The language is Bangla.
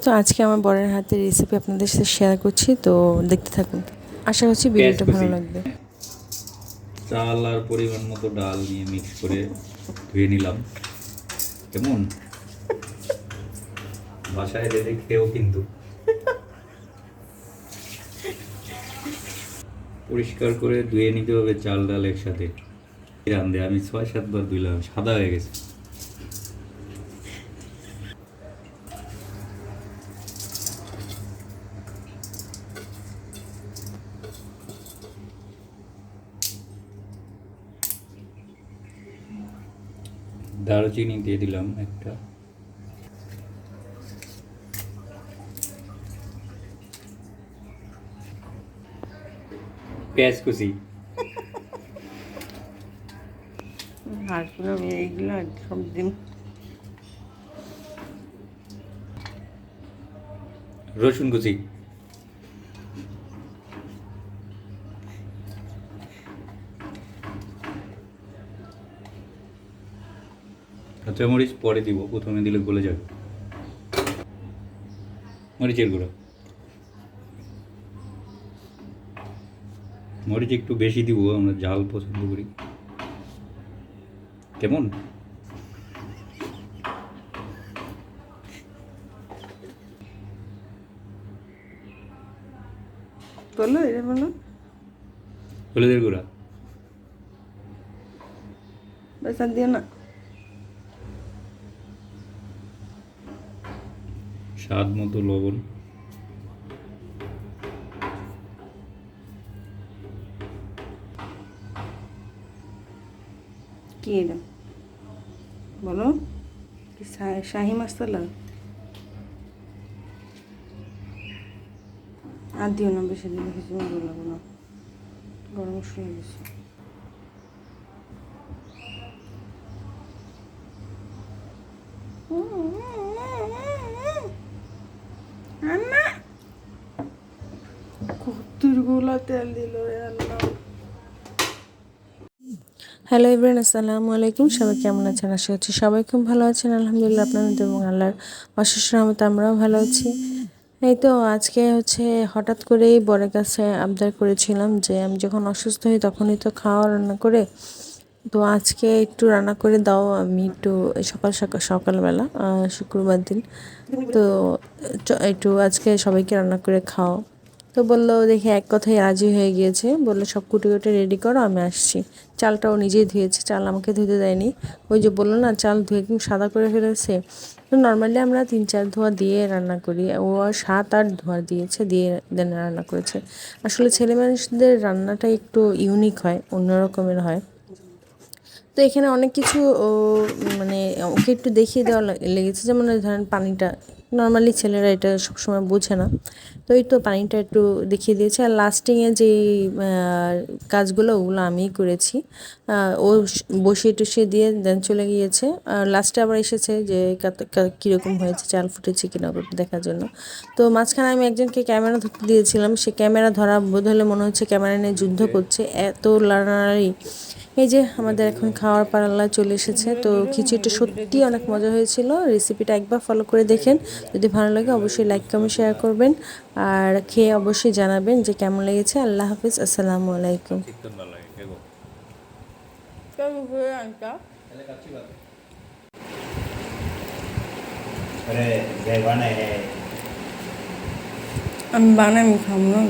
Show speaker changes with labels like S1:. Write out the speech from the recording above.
S1: তো আজকে আমার বরের হাতের রেসিপি আপনাদের সাথে শেয়ার করছি তো দেখতে থাকুন। আশা করছি ভিডিওটা ভালো লাগবে।
S2: চাল আর পরিমাণ মতো ডাল নিয়ে মিক্স করে ধুয়ে নিলাম। কেমন? বাসায় রেঁধে খেয়েও কিন্তু। পরিষ্কার করে ধুয়ে নিতে হবে চাল ডাল একসাথে। রান্ধে আমি ছয় সাতবার ধুইলাম সাদা হয়ে গেছে। দারুচিনি দিয়ে দিলাম একটা। পেঁয়াজ কুচি।
S3: হাঁসগুলো এইগুলো সব দিন
S2: রসুন কুচি। কাঁচামরিচ পরে দিব। প্রথমে দিলে গলে যাবে। মরিচের গুঁড়ো। মরিচ একটু বেশি দিব আমরা ঝাল পছন্দ করি। কেমন?
S3: বলো এটা বলো
S2: হলুদের গুঁড়া।
S3: আর দিও না।
S2: স্বাদ মতো লবণ।
S3: কি এটা? বলো। শাহি মশলা আর দিও না, বেশি দিলে কিছু ভালো লাগবে না। গরম শুয়ে গেছে। আম্মা
S1: হ্যালো ইব্রান আসসালামু আলাইকুম। সবাই কেমন আছেন? আশা করছি সবাই খুব ভালো আছেন। আলহামদুলিল্লাহ আপনাদের এবং আল্লাহর অশেষ রহমত আমরাও ভালো আছি। এই তো আজকে হচ্ছে হঠাৎ করেই বরের কাছে আবদার করেছিলাম যে আমি যখন অসুস্থ হই তখনই তো খাওয়া রান্না করে। তো আজকে একটু রান্না করে দাও, আমি একটু সকাল সকাল সকালবেলা শুক্রবার দিন। তো একটু আজকে সবাইকে রান্না করে খাও। তো বলল, দেখি এক কথায় রাজি হয়ে গিয়েছে। বলল, সব কুটে কুটে রেডি করো, আমি আসছি। চালটাও নিজেই ধুয়েছে, চাল আমাকে ধুতে দেয়নি। ওই যে বলল না, চাল ধুয়ে কিন্তু সাদা করে ফেলেছে। তো নর্মালি আমরা তিন চার ধোয়া দিয়ে রান্না করি। ও সাত আট ধোয়া দিয়েছে, দিয়ে দেন রান্না করেছে। আসলে ছেলে মানুষদের রান্নাটা একটু ইউনিক হয় অন্য রকমের হয়। তো এখানে অনেক কিছু মানে ওকে একটু দেখিয়ে দেওয়া লেগেছে। যেমন ধরেন পানিটা নর্মালি ছেলেরা এটা সবসময় বোঝে না। তো এই তো পানিটা একটু দেখিয়ে দিয়েছে। আর লাস্টিংয়ে যে কাজগুলো ওগুলো আমিই করেছি। ও বসিয়ে টুসিয়ে দিয়ে দেন চলে গিয়েছে। আর লাস্টে আবার এসেছে যে কীরকম হয়েছে, চাল ফুটেছে কিনা দেখার জন্য। তো মাঝখানে আমি একজনকে ক্যামেরা ধরতে দিয়েছিলাম। সে ক্যামেরা ধরা বোধ হলে মনে হচ্ছে ক্যামেরা নিয়ে যুদ্ধ করছে। এত লড়াড়ি এই যে আমাদের এখন খাওয়ার পাল্লা চলে এসেছে। তো খিচুড়িটা সত্যি অনেক মজা হয়েছিল। রেসিপিটা একবার ফলো করে দেখেন। যদি ভালো লাগে অবশ্যই লাইক কমেন্ট শেয়ার করবেন। আর খেয়ে অবশ্যই জানাবেন যে কেমন লেগেছে। আল্লাহ হাফিজ আসসালামু আলাইকুম।
S3: আমি বানাই খাম না